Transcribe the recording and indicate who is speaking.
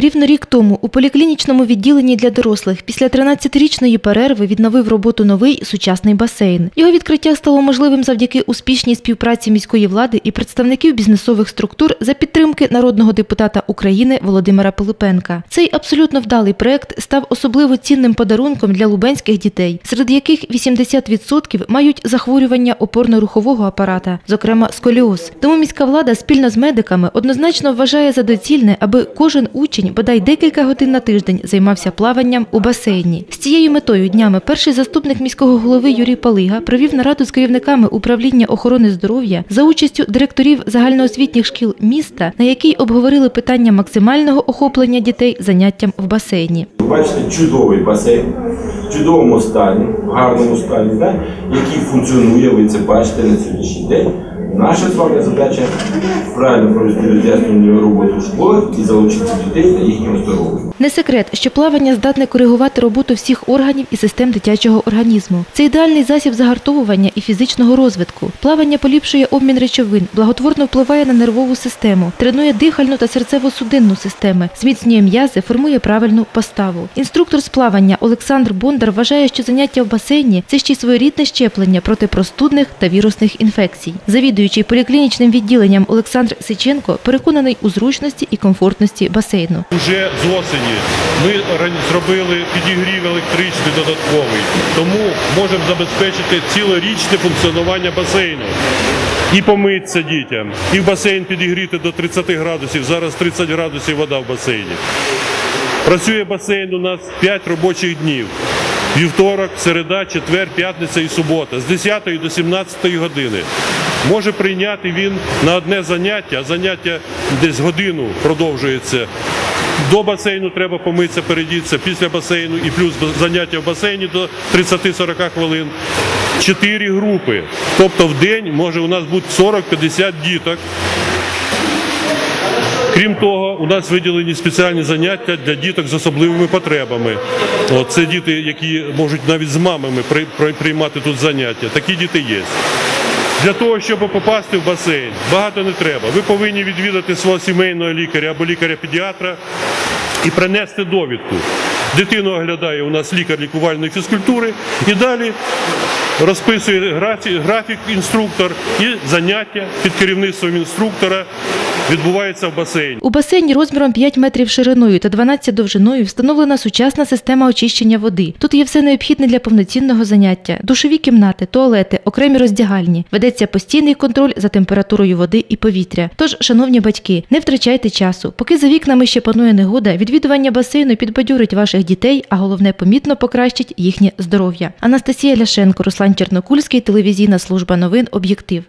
Speaker 1: Рівно рік тому у поліклінічному відділенні для дорослих після 13-річної перерви відновив роботу новий сучасний басейн. Його відкриття стало можливим завдяки успішній співпраці міської влади і представників бізнесових структур за підтримки народного депутата України Володимира Пилипенка. Цей абсолютно вдалий проект став особливо цінним подарунком для лубенських дітей, серед яких 80% мають захворювання опорно-рухового апарата, зокрема сколіоз. Тому міська влада спільно з медиками однозначно вважає за доцільне, аби кожен учень бодай декілька годин на тиждень займався плаванням у басейні. З цією метою днями перший заступник міського голови Юрій Палига провів нараду з керівниками управління охорони здоров'я за участю директорів загальноосвітніх шкіл міста, на якій обговорили питання максимального охоплення дітей заняттям в басейні.
Speaker 2: Бачите чудовий басейн, в чудовому стані, в гарному стані, да? який функціонує, ви це бачите на сьогоднішній день. Наша з вами задача правильно провести роз'яснювальну роботу в школах і залучити дітей на їхнє оздоровлення.
Speaker 1: Не секрет, що плавання здатне коригувати роботу всіх органів і систем дитячого організму. Це ідеальний засіб загартовування і фізичного розвитку. Плавання поліпшує обмін речовин, благотворно впливає на нервову систему, тренує дихальну та серцево-судинну системи, зміцнює м'язи, формує правильну поставу. Інструктор з плавання Олександр Бондар вважає, що заняття в басейні це ще й своєрідне щеплення проти простудних та вірусних інфекцій. Завідуючий поліклінічним відділенням Олександр Сиченко переконаний у зручності і комфортності басейну.
Speaker 3: Уже з осені ми зробили підігрів електричний додатковий, тому можемо забезпечити цілорічне функціонування басейну. І помитися дітям, і в басейн підігріти до 30 градусів. Зараз 30 градусів вода в басейні. Працює басейн у нас 5 робочих днів. Вівторок, середа, четвер, п'ятниця і субота з 10 до 17 години. Може прийняти він на одне заняття, а заняття десь годину продовжується. До басейну треба помитися, передітися, після басейну і плюс заняття в басейні до 30-40 хвилин. Чотири групи. Тобто в день може у нас бути 40-50 діток. Крім того, у нас виділені спеціальні заняття для діток з особливими потребами. Це діти, які можуть навіть з мамами при- при- приймати тут заняття. Такі діти є. Для того, щоб попасти в басейн, багато не треба. Ви повинні відвідати свого сімейного лікаря або лікаря-педіатра і принести довідку. Дитину оглядає у нас лікар лікувальної фізкультури і далі розписує графі- графік інструктор і заняття під керівництвом інструктора відбувається в басейні.
Speaker 1: У басейні розміром 5 метрів шириною та 12 довжиною встановлена сучасна система очищення води. Тут є все необхідне для повноцінного заняття: душові кімнати, туалети, окремі роздягальні. Ведеться постійний контроль за температурою води і повітря. Тож, шановні батьки, не втрачайте часу. Поки за вікнами ще панує негода, відвідування басейну підбадьорить ваших дітей, а головне помітно покращить їхнє здоров'я. Анастасія Ляшенко, Руслан Чернокульський, телевізійна служба новин Об'єктив.